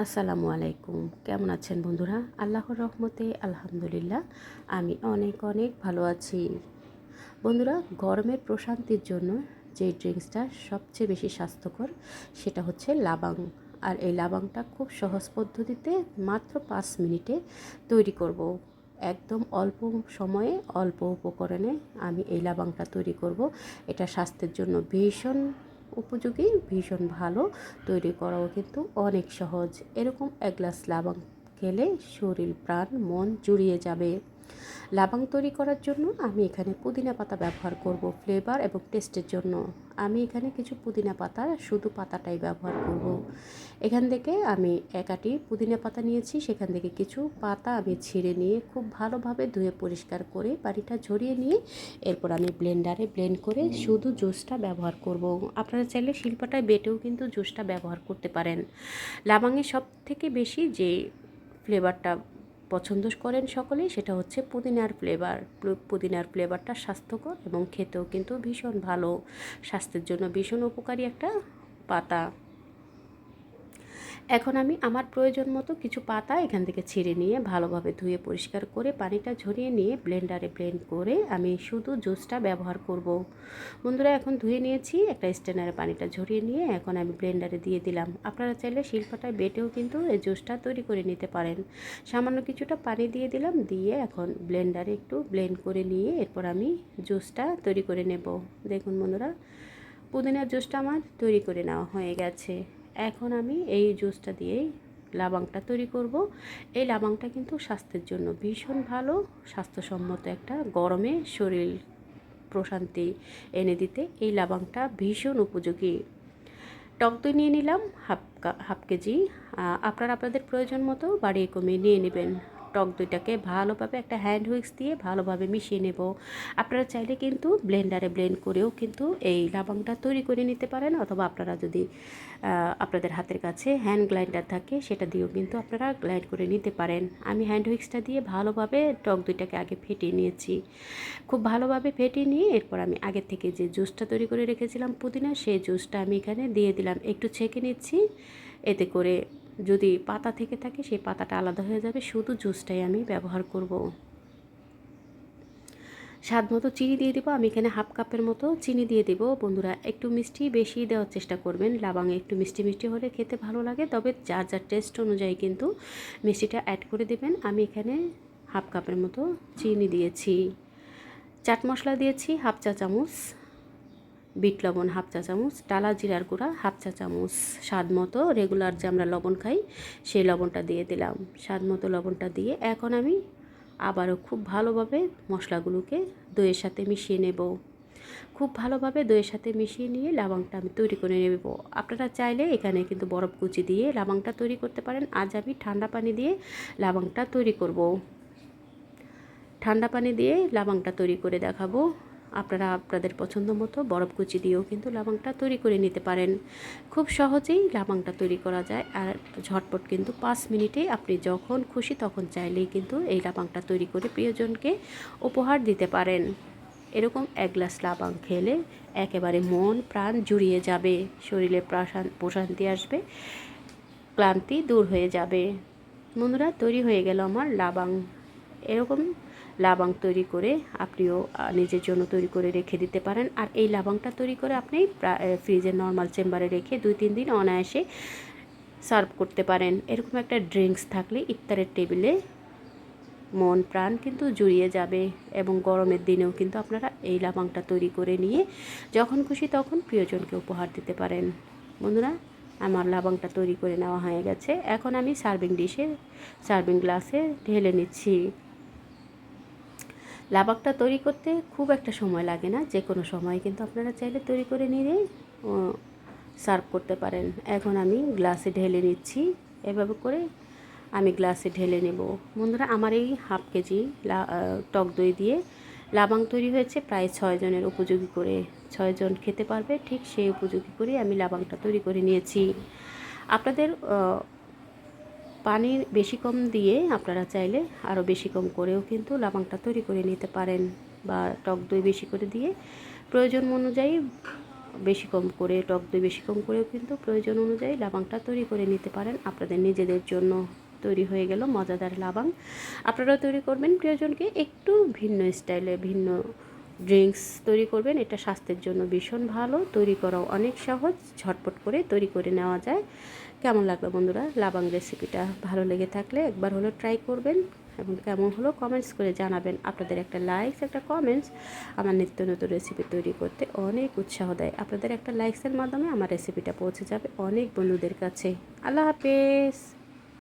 আসসালামু আলাইকুম কেমন আছেন বন্ধুরা আল্লাহর রহমতে আলহামদুলিল্লাহ, আমি অনেক অনেক ভালো আছি বন্ধুরা, গরমের প্রশান্তির জন্য যে ড্রিঙ্কসটা সবচেয়ে বেশি স্বাস্থ্যকর, সেটা হচ্ছে লাবাং আর এই লাবাংটা খুব সহজ পদ্ধতিতে মাত্র পাঁচ মিনিটে তৈরি করব। একদম অল্প সময়ে, অল্প উপকরণে আমি এই লাবাংটা তৈরি করব। এটা স্বাস্থ্যের জন্য ভীষণ উপযোগী, ভীষণ ভালো, তৈরি করাও কিন্তু অনেক সহজ। এরকম এক গ্লাস লাবাং খেলে শরীর, প্রাণ, মন জুড়িয়ে যাবে। লাবাং তৈরি করার জন্য আমি এখানে পুদিনা পাতা ব্যবহার করব ফ্লেভার এবং টেস্টের জন্য আমি এখানে কিছু পুদিনা পাতা, শুধু পাতাটাই ব্যবহার করব। এখান থেকে আমি একাটি পুদিনা পাতা নিয়েছি, সেখান থেকে কিছু পাতা আমি ছিঁড়ে নিয়ে খুব ভালোভাবে ধুয়ে পরিষ্কার করে পানিটা ঝরিয়ে নিয়ে এরপর আমি ব্লেন্ডারে ব্লেন্ড করে শুধু জুসটা ব্যবহার করব। আপনারা চাইলে শিল্পটায় বেটেও কিন্তু জুসটা ব্যবহার করতে পারেন লাবাঙের সব থেকে বেশি যে ফ্লেভারটা পছন্দ করেন সকলেই, সেটা হচ্ছে পুদিনার ফ্লেভার পুদিনার ফ্লেভারটা স্বাস্থ্যকর এবং খেতেও কিন্তু ভীষণ ভালো। স্বাস্থ্যের জন্য ভীষণ উপকারী একটা পাতা। এখন আমি আমার প্রয়োজন মতো কিছু পাতা এখান থেকে ছিঁড়ে নিয়ে ভালোভাবে ধুয়ে পরিষ্কার করে পানিটা ঝরিয়ে নিয়ে ব্লেন্ডারে ব্লেন্ড করে আমি শুধু জুসটা ব্যবহার করব। বন্ধুরা, এখন ধুয়ে নিয়েছি, একটা স্ট্যান্ডারে পানিটা ঝরিয়ে নিয়ে এখন আমি ব্লেন্ডারে দিয়ে দিলাম। আপনারা চাইলে শিল্পটায় বেটেও কিন্তু এই জুসটা তৈরি করে নিতে পারেন। সামান্য কিছুটা পানি দিয়ে দিলাম, দিয়ে এখন ব্লেন্ডারে একটু ব্লেন্ড করে নিয়ে এরপর আমি জুসটা তৈরি করে নেব। দেখুন বন্ধুরা, পুদিনার জুসটা আমার তৈরি করে নেওয়া হয়ে গেছে। এখন আমি এই জুসটা দিয়েই লাবাংটা তৈরি করব। এই লাবাংটা কিন্তু স্বাস্থ্যের জন্য ভীষণ ভালো, স্বাস্থ্যসম্মত একটা গরমে শরীর প্রশান্তি এনে দিতে এই লাবাংটা ভীষণ উপযোগী। টক দই নিয়ে নিলাম, হাফ হাফ কেজি। আপনারা আপনাদের প্রয়োজন মতো বাড়িয়ে কমিয়ে নিয়ে নেবেন। টক দইটাকে ভালোভাবে একটা হ্যান্ড হুইক্স দিয়ে ভালোভাবে মিশিয়ে নেব। আপনারা চাইলে কিন্তু ব্লেন্ডারে ব্লেন্ড করেও কিন্তু এই লাবাংটা তৈরি করে নিতে পারেন অথবা আপনারা যদি আপনাদের হাতের কাছে হ্যান্ড গ্লাইন্ডার থাকে সেটা দিয়েও কিন্তু আপনারা গ্লাইন্ড করে নিতে পারেন। আমি হ্যান্ড হুইক্সটা দিয়ে ভালোভাবে টক দইটাকে আগে ফেটিয়ে নিয়েছি। খুব ভালোভাবে ফেটিয়ে নিয়ে এরপর আমি আগের থেকে যে জুসটা তৈরি করে রেখেছিলাম পুদিনা, সেই জুসটা আমি এখানে দিয়ে দিলাম। একটু ছেঁকে নিচ্ছি। এতে করে যদি পাতা থেকে থাকে, সেই পাতাটা আলাদা হয়ে যাবে। শুধু জুসটাই আমি ব্যবহার করব। স্বাদ মতো চিনি দিয়ে দেবো। আমি এখানে হাফ কাপের মতো চিনি দিয়ে দেবো। বন্ধুরা, একটু মিষ্টি বেশি দেওয়ার চেষ্টা করবেন। লাবাঙে একটু মিষ্টি মিষ্টি হলে খেতে ভালো লাগে। তবে যার যার টেস্ট অনুযায়ী কিন্তু মিষ্টিটা অ্যাড করে দেবেন। আমি এখানে হাফ কাপের মতো চিনি দিয়েছি। চাট মশলা দিয়েছি হাফ চা চামচ। বিট লবণ হাফ চা চামচ টালা জিরার গুঁড়া হাফ চা চামচ স্বাদ মতো। রেগুলার যে আমরা লবণ খাই, সেই লবণটা দিয়ে দিলাম। স্বাদ মতো লবণটা দিয়ে এখন আমি আবারও খুব ভালোভাবে মশলাগুলোকে দইয়ের সাথে মিশিয়ে নেব। খুব ভালোভাবে দইয়ের সাথে মিশিয়ে নিয়ে লাবাংটা আমি তৈরি করে নেব। আপনারা চাইলে এখানে কিন্তু বরফ কুচি দিয়ে লাবাংটা তৈরি করতে পারেন। আজ আমি ঠান্ডা পানি দিয়ে লাবাংটা তৈরি করব। ঠান্ডা পানি দিয়ে লাবাংটা তৈরি করে দেখাবো। আপনারা আপনাদের পছন্দ মতো বরফ কুচি দিয়েও কিন্তু লাবাংটা তৈরি করে নিতে পারেন। খুব সহজেই লাবাংটা তৈরি করা যায় আর ঝটপট কিন্তু পাঁচ মিনিটে আপনি যখন খুশি তখন চাইলেই কিন্তু এই লাবাংটা তৈরি করে প্রিয়জনকে উপহার দিতে পারেন। এরকম এক গ্লাস লাবাং খেলে একেবারে মন প্রাণ জুড়িয়ে যাবে, শরীরে প্রশান্তি আসবে, ক্লান্তি দূর হয়ে যাবে। বন্ধুরা, তৈরি হয়ে গেল আমার লাবাং এরকম লাবাং তৈরি করে আপনিও নিজের জন্য তৈরি করে রেখে দিতে পারেন। আর এই লাবাংটা তৈরি করে আপনি ফ্রিজের নর্মাল চেম্বারে রেখে দুই তিন দিন অনায়াসে সার্ভ করতে পারেন। এরকম একটা ড্রিঙ্কস থাকলে ইফতারের টেবিলে মন, প্রাণ কিন্তু জুড়িয়ে যাবে এবং গরমের দিনেও কিন্তু আপনারা এই লাবাংটা তৈরি করে নিয়ে যখন খুশি তখন প্রিয়জনকে উপহার দিতে পারেন। বন্ধুরা, আমার লাবাংটা তৈরি করে নেওয়া হয়ে গেছে। এখন আমি সার্ভিং ডিশে সার্ভিং গ্লাসে ঢেলে নিচ্ছি। লাবাকটা তৈরি করতে খুব একটা সময় লাগে না। যে কোনো সময় কিন্তু আপনারা চাইলে তৈরি করে নিয়ে সার্ভ করতে পারেন। এখন আমি গ্লাসে ঢেলে নিচ্ছি। এভাবে করে আমি গ্লাসে ঢেলে নেব। বন্ধুরা, আমার এই হাফ কেজি টক দই দিয়ে লাবাং তৈরি হয়েছে প্রায় ছয় জনের উপযোগী করে। ছয়জন খেতে পারবে, ঠিক সেই উপযোগী করে আমি লাবাংটা তৈরি করে নিয়েছি। আপনাদের পানি বেশি কম দিয়ে আপনারা চাইলে আরও বেশি কম করেও কিন্তু লাবাংটা তৈরি করে নিতে পারেন বা টক দই বেশি করে দিয়ে। প্রয়োজন অনুযায়ী বেশি কম করে, টক দই বেশি কম করেও কিন্তু প্রয়োজন অনুযায়ী লাবাংটা তৈরি করে নিতে পারেন। আপনাদের নিজেদের জন্য তৈরি হয়ে গেল মজাদার লাবাং আপনারাও তৈরি করবেন। প্রিয়জনকে একটু ভিন্ন স্টাইলে, ভিন্ন ড্রিঙ্কস তৈরি করবেন, এটা স্বাস্থ্যের জন্য ভীষণ ভালো। তৈরি করাও অনেক সহজ, ঝটপট করে তৈরি করে নেওয়া যায়। কেমন লাগল বন্ধুরা? লাবাং রেসিপিটা ভালো লেগে থাকলে একবার হলো ট্রাই করবেন এবং কেমন হলো কমেন্টস করে জানাবেন। আপনাদের একটা লাইকস একটা কমেন্টস আমার নিত্য নতুন রেসিপি তৈরি করতে অনেক উৎসাহ দেয়। আপনাদের একটা লাইকসের মাধ্যমে আমার রেসিপিটা পৌঁছে যাবে অনেক বন্ধুদের কাছে। আল্লাহ হাফেজ!